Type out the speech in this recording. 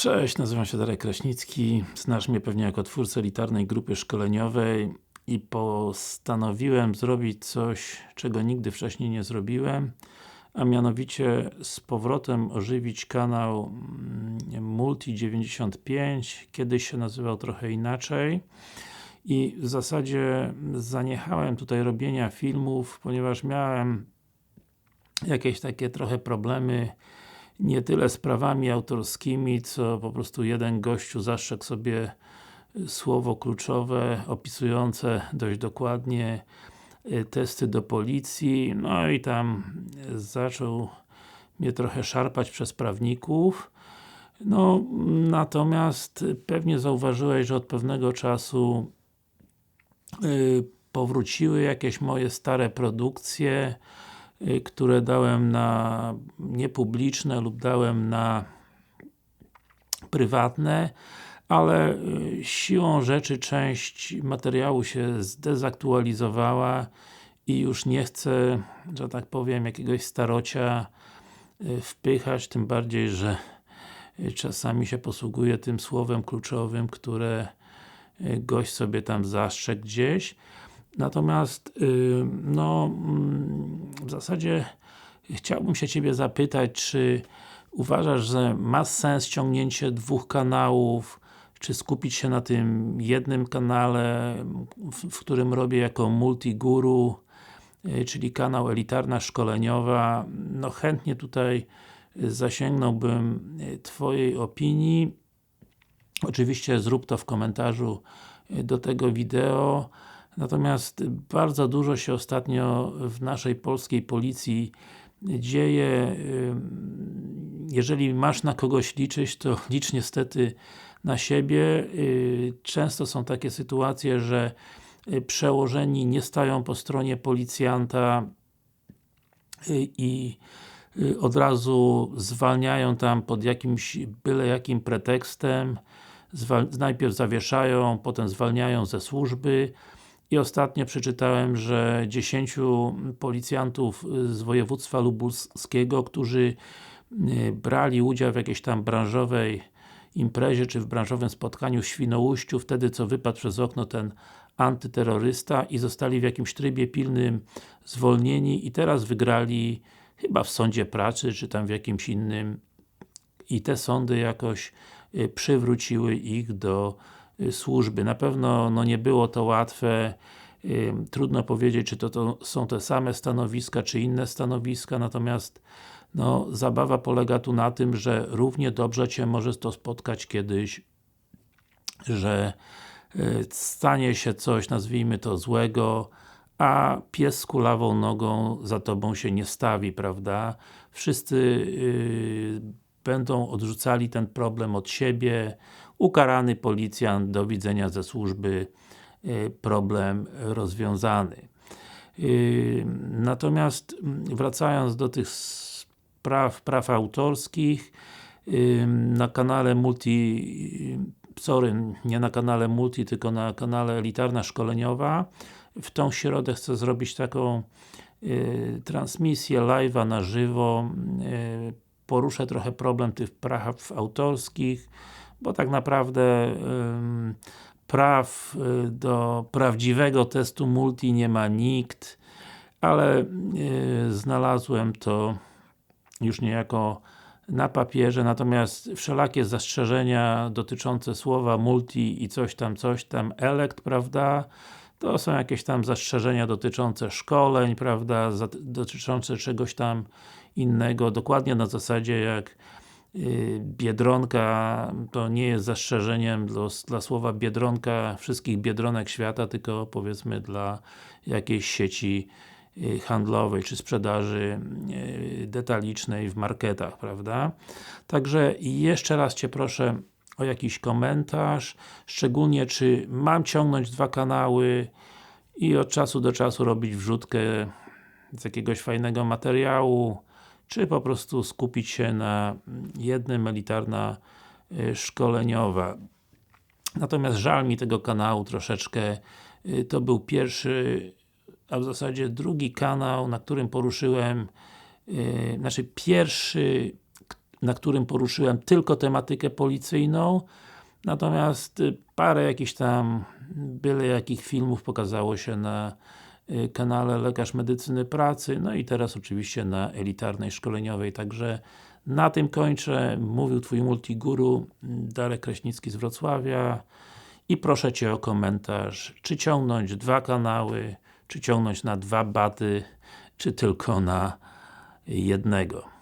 Cześć, nazywam się Darek Kraśnicki. Znasz mnie pewnie jako twórcę elitarnej grupy szkoleniowej i postanowiłem zrobić coś, czego nigdy wcześniej nie zrobiłem, a mianowicie z powrotem ożywić kanał mm, Multi95, kiedyś się nazywał trochę inaczej i w zasadzie zaniechałem tutaj robienia filmów, ponieważ miałem jakieś takie trochę problemy nie tyle z prawami autorskimi, co po prostu jeden gościu zastrzegł sobie słowo kluczowe opisujące dość dokładnie y, testy do policji, no i tam zaczął mnie trochę szarpać przez prawników. No, natomiast pewnie zauważyłeś, że od pewnego czasu powróciły jakieś moje stare produkcje, Y, które dałem na niepubliczne lub dałem na prywatne, ale y, siłą rzeczy część materiału się zdezaktualizowała i już nie chcę, że tak powiem, jakiegoś starocia y, wpychać, tym bardziej, że czasami się posługuję tym słowem kluczowym, które gość sobie tam zastrzegł gdzieś. Natomiast, no, mm, w zasadzie chciałbym się Ciebie zapytać, czy uważasz, że ma sens ciągnięcie dwóch kanałów, czy skupić się na tym jednym kanale, w, w którym robię jako multiguru, y, czyli kanał Elitarna Szkoleniowa. No chętnie tutaj zasięgnąłbym y, Twojej opinii. Oczywiście zrób to w komentarzu y, do tego wideo. Natomiast bardzo dużo się ostatnio w naszej polskiej policji dzieje. Jeżeli masz na kogoś liczyć, to licz niestety na siebie. Y, często są takie sytuacje, że y, przełożeni nie stają po stronie policjanta y, i od razu zwalniają tam pod jakimś byle jakim pretekstem najpierw zawieszają, potem zwalniają ze służby i ostatnio przeczytałem, że 10 policjantów z województwa lubuskiego, którzy y, brali udział w jakiejś tam branżowej imprezie, czy w branżowym spotkaniu w Świnoujściu, wtedy co wypadł przez okno ten antyterrorysta i zostali w jakimś trybie pilnym zwolnieni i teraz wygrali chyba w sądzie pracy, czy tam w jakimś innym. I te sądy jakoś y, przywróciły ich do służby. Na pewno no, nie było to łatwe, trudno powiedzieć, czy to, to są te same stanowiska, czy inne stanowiska, natomiast no, zabawa polega tu na tym, że równie dobrze Cię może to spotkać kiedyś, że y, stanie się coś, nazwijmy to złego, a pies z kulawą nogą za Tobą się nie stawi, prawda? Wszyscy yy, będą odrzucali ten problem od siebie, ukarany policjant, do widzenia ze służby, y, problem rozwiązany. Y, natomiast mm, wracając do tych spraw, praw autorskich, y, na kanale Multi, sorry, nie na kanale Multi, tylko na kanale Elitarna Szkoleniowa, w tą środę chcę zrobić taką transmisję live'a na żywo, poruszę trochę problem tych praw autorskich, bo tak naprawdę praw y, do prawdziwego testu multi nie ma nikt, ale y, znalazłem to już niejako na papierze, natomiast wszelakie zastrzeżenia dotyczące słowa multi i coś tam, coś tam, elekt, prawda, to są jakieś tam zastrzeżenia dotyczące szkoleń, prawda, dotyczące czegoś tam innego, dokładnie na zasadzie jak y, Biedronka to nie jest zastrzeżeniem dla, dla słowa Biedronka wszystkich Biedronek świata, tylko powiedzmy dla jakiejś sieci y, handlowej, czy sprzedaży y, detalicznej w marketach, prawda? Także jeszcze raz Cię proszę o jakiś komentarz, szczególnie czy mam ciągnąć dwa kanały i od czasu do czasu robić wrzutkę z jakiegoś fajnego materiału, czy po prostu skupić się na jednym elitarna y, szkoleniowa. Natomiast żal mi tego kanału troszeczkę. Y, to był pierwszy, a w zasadzie drugi kanał, na którym poruszyłem, yy, znaczy pierwszy, na którym poruszyłem tylko tematykę policyjną natomiast y, parę jakichś tam byle jakich filmów pokazało się na y, kanale Lekarz Medycyny Pracy, no i teraz oczywiście na elitarnej szkoleniowej, także na tym kończę. Mówił Twój multiguru Darek Kraśnicki z Wrocławia i proszę Cię o komentarz, czy ciągnąć dwa kanały, czy ciągnąć na dwa baty, czy tylko na jednego.